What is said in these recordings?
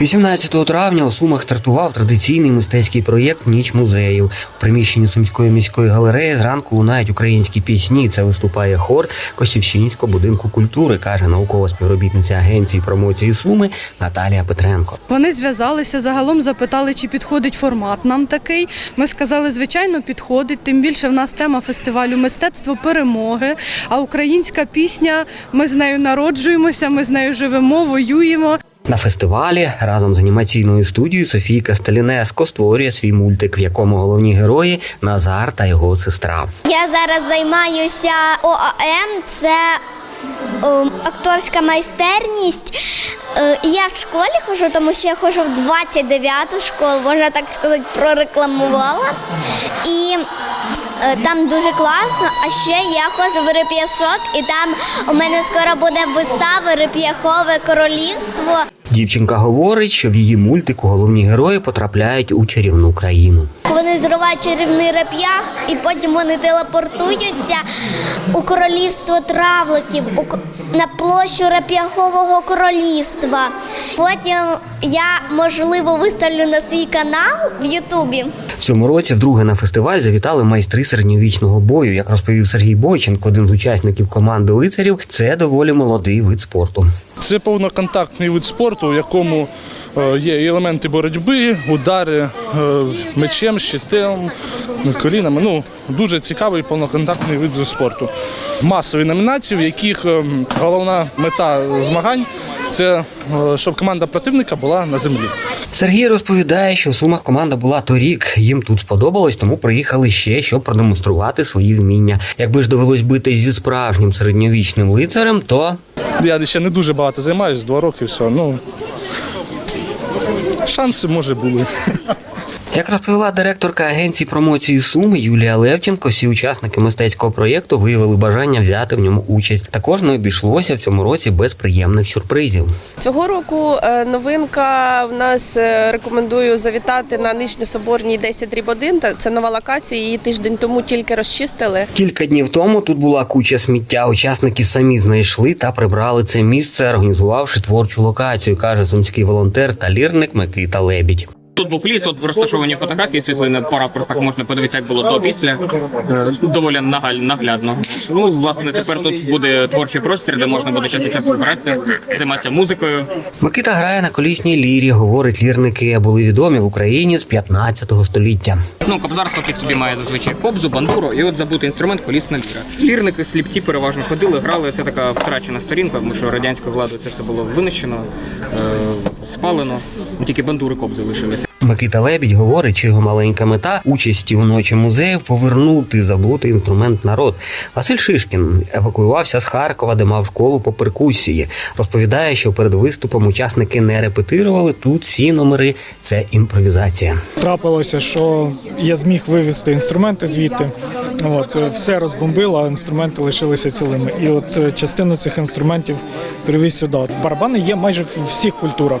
18 травня у Сумах стартував традиційний мистецький проєкт Ніч музеїв. У приміщенні Сумської міської галереї зранку лунають українські пісні. Це виступає хор Косівщинського будинку культури, каже наукова співробітниця агенції промоції Суми Наталія Петренко. Вони зв'язалися загалом, запитали, чи підходить формат нам такий. Ми сказали, звичайно, підходить. Тим більше в нас тема фестивалю мистецтво перемоги. А українська пісня, ми з нею народжуємося, ми з нею живемо, воюємо. На фестивалі разом з анімаційною студією Софійка Сталінеско створює свій мультик, в якому головні герої Назар та його сестра. Я зараз займаюся ОАМ, це акторська майстерність. Е, Я в школі хожу, тому що я ходжу в 29-ту школу, можна так сказати, прорекламувала. І е, там дуже класно. А ще я ходжу в реп'яшок, і там у мене скоро буде вистава Реп'яхове королівство. Дівчинка говорить, що в її мультику головні герої потрапляють у чарівну країну. Вони зривають чарівний реп'ях, і потім вони телепортуються у королівство травликів, на площу реп'яхового королівства. Потім я можливо виставлю на свій канал в Ютубі. Цьому році вдруге на фестиваль завітали майстри середньовічного бою. Як розповів Сергій Бойченко, один з учасників команди лицарів, це доволі молодий вид спорту. Це повноконтактний вид спорту, в якому е, є елементи боротьби, удари е, мечем, щитом, колінами. Ну, дуже цікавий повноконтактний вид спорту. Масові номінації, в яких е, головна мета змагань це щоб команда противника була на землі. Сергій розповідає, що в Сумах команда була торік. Їм тут сподобалось, тому приїхали ще, щоб продемонструвати свої вміння. Якби ж довелось бити зі справжнім середньовічним лицарем, то Я ще не дуже багато займаюся, два роки все. Ну, шанси може були. Як розповіла директорка агенції промоції Суми Юлія Левченко, всі учасники мистецького проєкту виявили бажання взяти в ньому участь. Також не обійшлося в цьому році без приємних сюрпризів. Цього року е, новинка в нас е, рекомендую завітати на Нижньособорній 10 дріб 1. Та Це нова локація. Її тиждень тому тільки розчистили. Кілька днів тому тут була куча сміття. Учасники самі знайшли та прибрали це місце, організувавши творчу локацію, каже сумський волонтер та лірник Микита Лебідь. Тут був ліс, от розташовані фотографії, світлини по ракурсах можна подивитися, як було до після. Доволі наглядно. Ну, власне, тепер тут буде творчий простір, де можна буде час від часу збиратися, займатися музикою. Микита грає на колісній лірі. Говорить, лірники були відомі в Україні з 15 століття. Ну, кобзарство під собі має зазвичай кобзу, бандуру, і от забутий інструмент колісна ліра. Лірники, сліпці переважно ходили, грали. Це така втрачена сторінка, тому що радянською владою це все було винищено, е, спалено. Тільки бандури кобзи лишилися. Микита Лебідь говорить, що його маленька мета участі у ночі музеїв повернути забутий інструмент народ. Василь Шишкін евакуювався з Харкова, де мав школу по перкусії. Розповідає, що перед виступом учасники не репетирували. Тут всі номери це імпровізація. Трапилося, що я зміг вивезти інструменти звідти. От все розбомбило, а інструменти лишилися цілими. І от е, частину цих інструментів привіз сюди. Барабани є майже в всіх культурах.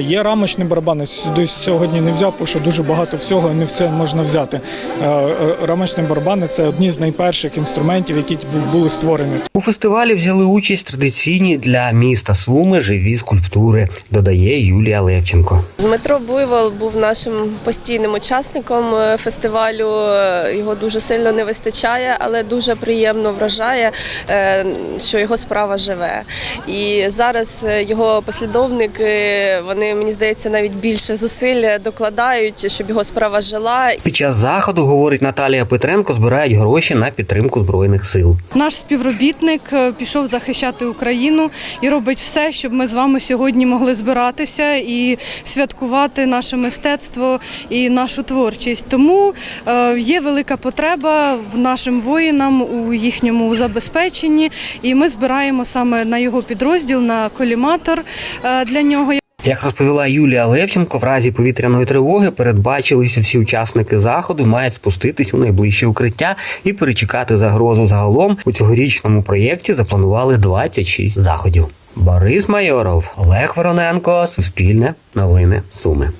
Є рамочні барабани. Сюди сьогодні не взяв, тому що дуже багато всього і не все можна взяти. Е, е, Рамочні барабани це одні з найперших інструментів, які були створені. У фестивалі взяли участь традиційні для міста Суми живі скульптури, додає Юлія Левченко. Дмитро Буйвол був нашим постійним учасником е, фестивалю. Е, Його дуже сильно не вистачає, але дуже приємно вражає, е, що його справа живе. І зараз е, його послідовники вони мені здається навіть більше зусиль докладають, щоб його справа жила. Під час заходу, говорить Наталія Петренко, збирають гроші на підтримку збройних сил. Наш співробітник е, пішов захищати Україну і робить все, щоб ми з вами сьогодні могли збиратися і святкувати наше мистецтво і нашу творчість. Тому е, є велика потреба в нашим воїнам у їхньому забезпеченні, і ми збираємо саме на його підрозділ, на коліматор е, для нього. Як розповіла Юлія Левченко, в разі повітряної тривоги передбачилися всі учасники заходу мають спуститись у найближче укриття і перечекати загрозу. Загалом у цьогорічному проєкті запланували 26 заходів. Борис Майоров, Олег Вороненко, Суспільне, Новини Суми.